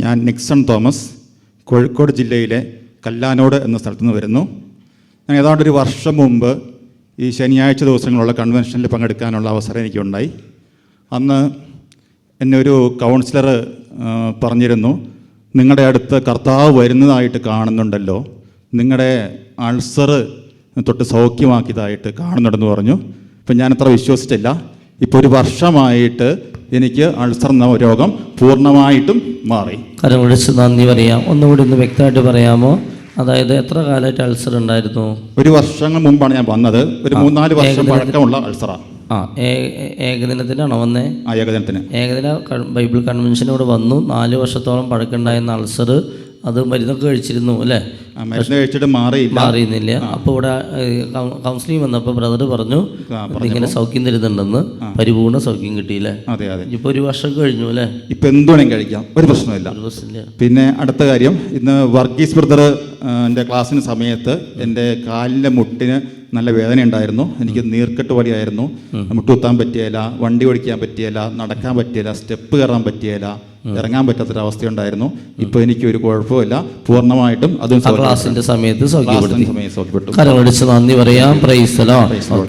ഞാൻ Nixon Thomas Kozhikode ജില്ലയിലെ കല്ലാനോട് എന്ന സ്ഥലത്തു നിന്ന് വരുന്നു. ഞാൻ ഏതാണ്ട് ഒരു വർഷം മുമ്പ് ഈ ശനിയാഴ്ച ദിവസങ്ങളുള്ള കൺവെൻഷനിൽ പങ്കെടുക്കാനുള്ള അവസരം എനിക്കുണ്ടായി. അന്ന് എന്നെ ഒരു കൗൺസിലർ പറഞ്ഞിരുന്നു നിങ്ങളുടെ അടുത്ത് കർത്താവ് വരുന്നതായിട്ട് കാണുന്നുണ്ടല്ലോ. നിങ്ങളുടെ അൾസർ തൊട്ട് സൗഖ്യമാക്കിയതായിട്ട് കാണുന്നുണ്ടെന്ന് പറഞ്ഞു. ഇപ്പം ഞാൻ അത്ര വിശ്വസിച്ചില്ല ഇപ്പോൾ ഒരു വർഷമായിട്ട് എനിക്ക് അൾസർ എന്ന രോഗം പൂർണമായിട്ടും മാറി. കരം വിളിച്ച് നന്ദി പറയാം. ഒന്നുകൂടി ഒന്ന് വ്യക്തമായിട്ട് പറയാമോ? അതായത് എത്ര കാലമായിട്ട് അൾസർ ഉണ്ടായിരുന്നു? ഒരു വർഷങ്ങൾ മുമ്പാണ് ഞാൻ വന്നത്. ഒരു മൂന്നാൽ വർഷം പഴക്കമുള്ള അൾസറാണ് ആ ഏ- ഏ- വന്നേ? ആ ഏകദിനത്തിന്. ഏകദിന ബൈബിൾ കൺവെൻഷനോട് വന്നു. നാല് വർഷത്തോളം പഴക്കമുണ്ടായിരുന്ന അൾസർ അത് മരുന്നൊക്കെ കഴിച്ചിരുന്നു അല്ലേ? മരുന്ന് കഴിച്ചിട്ട് മാറിയില്ല. മാറിയുന്നില്ല അപ്പോൾ ഇവിടെ കൗൺസിലിംഗ് വന്നപ്പോൾ ബ്രദർ പറഞ്ഞു ഇങ്ങനെ സൗഖ്യം തരുന്നുണ്ടെന്ന് പരിപൂർണ സൗഖ്യം കിട്ടിയില്ലേ? അതെ അതെ. ഇപ്പോൾ ഒരു വർഷം കഴിഞ്ഞു അല്ലേ? ഇപ്പം എന്തുവേണമെങ്കിലും കഴിക്കാം. ഒരു പ്രശ്നമില്ല ഒരു പ്രശ്നമില്ല പിന്നെ അടുത്ത കാര്യം ഇന്ന് വർഗീസ് ബ്രദർ എന്റെ ക്ലാസ്സിന് സമയത്ത് എന്റെ കാലിന്റെ മുട്ടിന് നല്ല വേദന ഉണ്ടായിരുന്നു. എനിക്ക് നീർക്കെട്ട് വലിയായിരുന്നു മുട്ടുകുത്താൻ പറ്റിയല്ല വണ്ടി ഓടിക്കാൻ പറ്റിയല്ല നടക്കാൻ പറ്റിയല്ല സ്റ്റെപ്പ് കയറാൻ പറ്റിയല്ല ഇറങ്ങാൻ പറ്റാത്തൊരവസ്ഥയുണ്ടായിരുന്നു. ഇപ്പൊ എനിക്ക് ഒരു കുഴപ്പമില്ല. പൂർണമായിട്ടും അതും ആ ക്ലാസ്സിന്റെ സമയത്ത് സൗഖ്യപ്പെട്ടു. നന്ദി പറയാം. പ്രൈസ്.